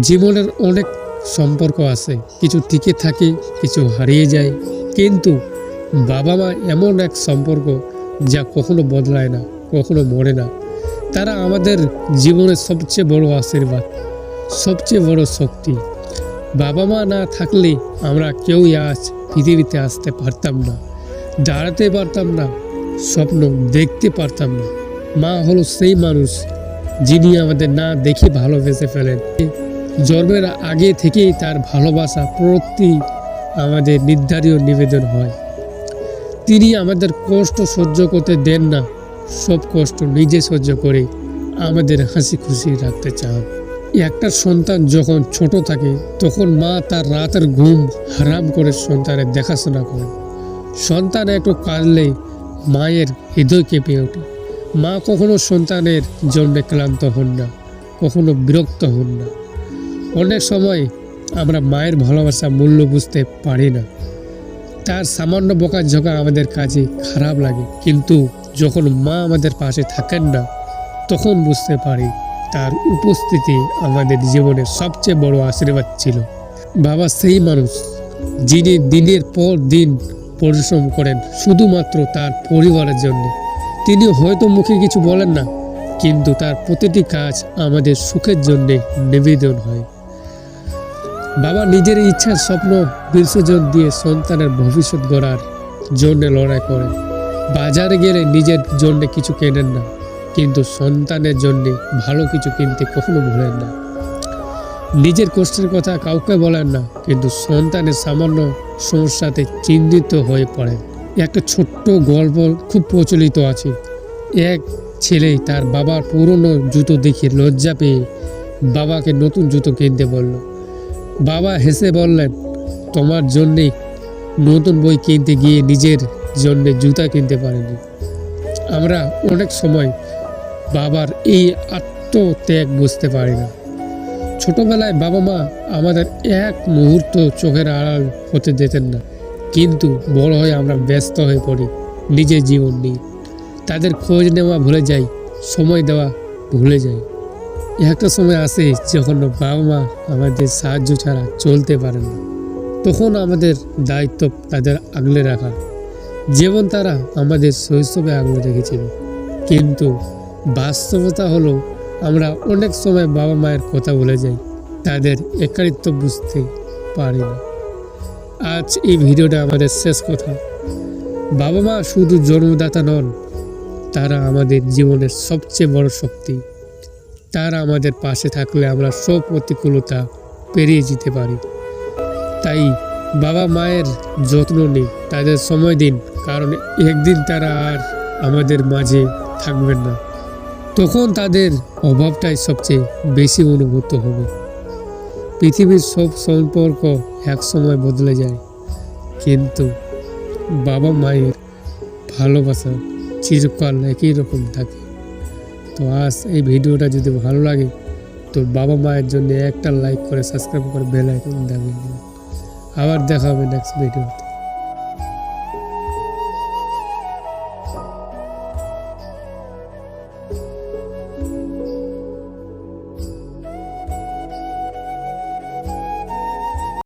জীবনের অনেক সম্পর্ক আছে। কিছু টিকে থাকে, কিছু হারিয়ে যায়। কিন্তু বাবা মা এমন এক সম্পর্ক যা কখনো বদলায় না, কখনো মরে না। তারা আমাদের জীবনের সবচেয়ে বড় আশীর্বাদ, সবচেয়ে বড় শক্তি। বাবা মা না থাকলে আমরা কেউই আজ পৃথিবীতে আসতে পারতাম না, দাঁড়াতে পারতাম না, স্বপ্ন দেখতে পারতাম না। মা হলো সেই মানুষ যিনি আমাদের না দেখে ভালোবেসে ফেলেন। জন্মের আগে থেকেই তার ভালোবাসা প্রতি আমাদের নির্ধারিত নিবেদন হয়। তিনি আমাদের কষ্ট সহ্য করতে দেন না, সব কষ্ট নিজে সহ্য করে আমাদের হাসি খুশি রাখতে চান। একটা সন্তান যখন ছোট থাকে, তখন মা তার রাতের ঘুম হারাম করে সন্তানের দেখাশোনা করেন। সন্তান একটু কাঁদলে মায়ের হৃদয় কেঁপে ওঠে। মা কখনো সন্তানের জন্য ক্লান্ত হন না, কখনো বিরক্ত হন না। অনেক সময় আমরা মায়ের ভালোবাসা মূল্য বুঝতে পারি না। তার সামান্য বকাঝকা আমাদের কাজে খারাপ লাগে। কিন্তু যখন মা আমাদের পাশে থাকেন না, তখন বুঝতে পারি তার উপস্থিতি আমাদের জীবনে সবচেয়ে বড় আশীর্বাদ ছিল। বাবা সেই মানুষ যিনি দিনের পর দিন পরিশ্রম করেন শুধুমাত্র তার পরিবারের জন্য। তিনি হয়তো মুখে কিছু বলেন না, কিন্তু তার প্রতিটি কাজ আমাদের সুখের জন্যে নিবেদন হয়। বাবা নিজের ইচ্ছার স্বপ্ন বিসর্জন দিয়ে সন্তানের ভবিষ্যৎ গড়ার জন্য লড়াই করেন। বাজারে গেলে নিজের জন্য কিছু কেনেন না, কিন্তু সন্তানের জন্যে ভালো কিছু কিনতে কখনো ভুলেন না। নিজের কষ্টের কথা কাউকে বলেন না, কিন্তু সন্তানের সামান্য সমস্যাতে চিন্তিত হয়ে পড়েন। একটা ছোট্ট গল্প খুব প্রচলিত আছে। এক ছেলে তার বাবার পুরনো জুতো দেখে লজ্জা পেয়ে বাবাকে নতুন জুতো কিনতে বলল বাবা হেসে বললেন, তোমার জন্যে নতুন বই কিনতে গিয়ে নিজের জন্যে জুতা কিনতে পারেনি। আমরা অনেক সময় বাবার এই আত্মত্যাগ বুঝতে পারি না। ছোটবেলায় বাবা মা আমাদের এক মুহূর্ত চোখের আড়াল হতে দিতেন না। কিন্তু বড় হয়ে আমরা ব্যস্ত হয়ে পড়ি নিজের জীবন নিয়ে। তাদের খোঁজ নেওয়া ভুলে যাই, সময় দেওয়া ভুলে যাই। একটা সময় আসে যখন বাবা মা আমাদের সাহায্য ছাড়া চলতে পারে না, তখন আমাদের দায়িত্ব তাদের আগলে রাখা। যেমন তারা আমাদের শৈশবে আগলে রেখেছিল। কিন্তু বাস্তবতা হলো, আমরা অনেক সময় বাবা মায়ের কথা ভুলে যাই, তাদের একারিত্ব বুঝতে পারি না। আজ এই ভিডিওটা আমাদের শেষ কথা। বাবা মা শুধু জন্মদাতা নন, তারা আমাদের জীবনের সবচেয়ে বড় শক্তি। তারা আমাদের পাশে থাকলে আমরা সব প্রতিকূলতা পেরিয়ে যেতে পারি। তাই বাবা মায়ের যত্ন নিন, তাদের সময় দিন, কারণ একদিন তারা আর আমাদের মাঝে থাকবেন না। তখন তাদের অভাবটাই সবচেয়ে বেশি অনুভূত হবে। পৃথিবীর সব সম্পর্ক এক সময় বদলে যায়, কিন্তু বাবা মায়ের ভালোবাসা চিরকাল একই রকম থাকে। তো আজ এই ভিডিওটা যদি ভালো লাগে, তো বাবা মায়ের জন্য একটা লাইক করে সাবস্ক্রাইব করে বেল আইকন দাবিয়ে দিন আবার দেখা হবে নেক্সট ভিডিওতে